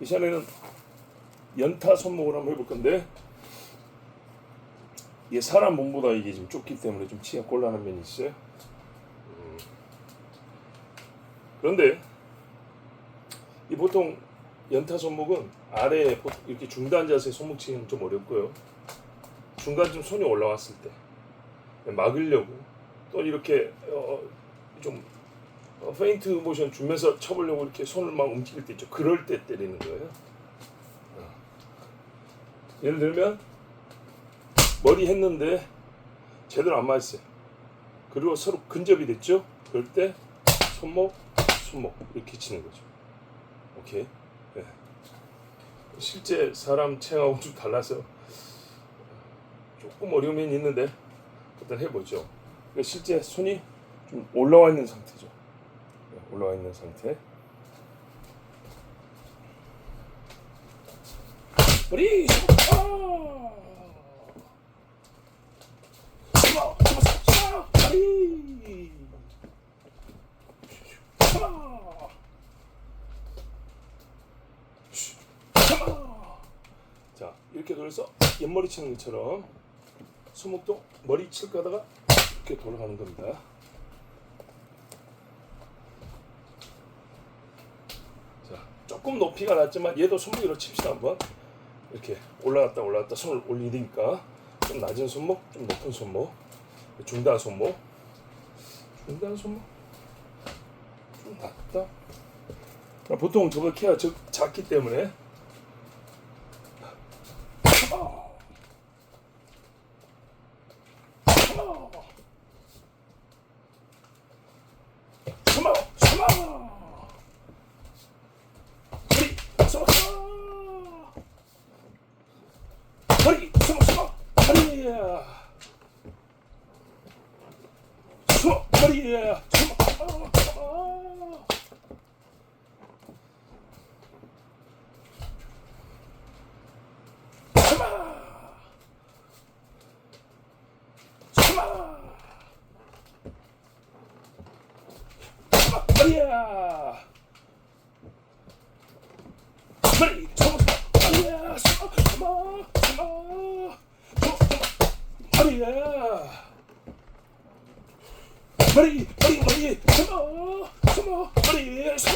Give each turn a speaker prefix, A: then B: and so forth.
A: 이 시간에는 연타 손목을 한번 해볼 건데 이게 사람 몸보다 이게 좀 좁기 때문에 좀 치가 곤란한 면이 있어요. 음. 그런데 이 보통 연타 손목은 아래 이렇게 중단 자세 손목 치기는 좀 어렵고요. 중간쯤 손이 올라왔을 때 막으려고 또 이렇게 어, 좀 어, 페인트 모션 주면서 쳐보려고 이렇게 손을 막 움직일 때 있죠. 그럴 때 때리는 거예요. 어. 예를 들면 머리 했는데 제대로 안 맞았어요. 그리고 서로 근접이 됐죠. 그럴 때 손목, 손목 이렇게 치는 거죠. 오케이. 네. 실제 사람 체형하고 좀 달라서 조금 어려움이 있는데 일단 해보죠. 그러니까 실제 손이 좀 올라와 있는 상태죠. 네, 올라와 있는 상태. 잡아. 자 이렇게 돌려서 옆머리 치는 것처럼 손목도 머리 칠 거다가 이렇게 돌아가는 겁니다. 자, 조금 높이가 낮지만 얘도 손목으로 칩시다 한번. 이렇게 올라갔다 올라갔다 손을 올리니까 좀 낮은 손목, 좀 높은 손목, 중단 손목, 중단 손목, 좀 낮다. 보통 저거 키가 적- 작기 때문에 숨어, 숨어. 허리, 숨어, 숨어. 허리, 숨어, 숨어. 허리야. 숨어, 허리야. 머리야 머리 숨어 머리야 숨어 숨어 숨어 머리야 머리 머리 머리 숨어 숨어 머리 숨어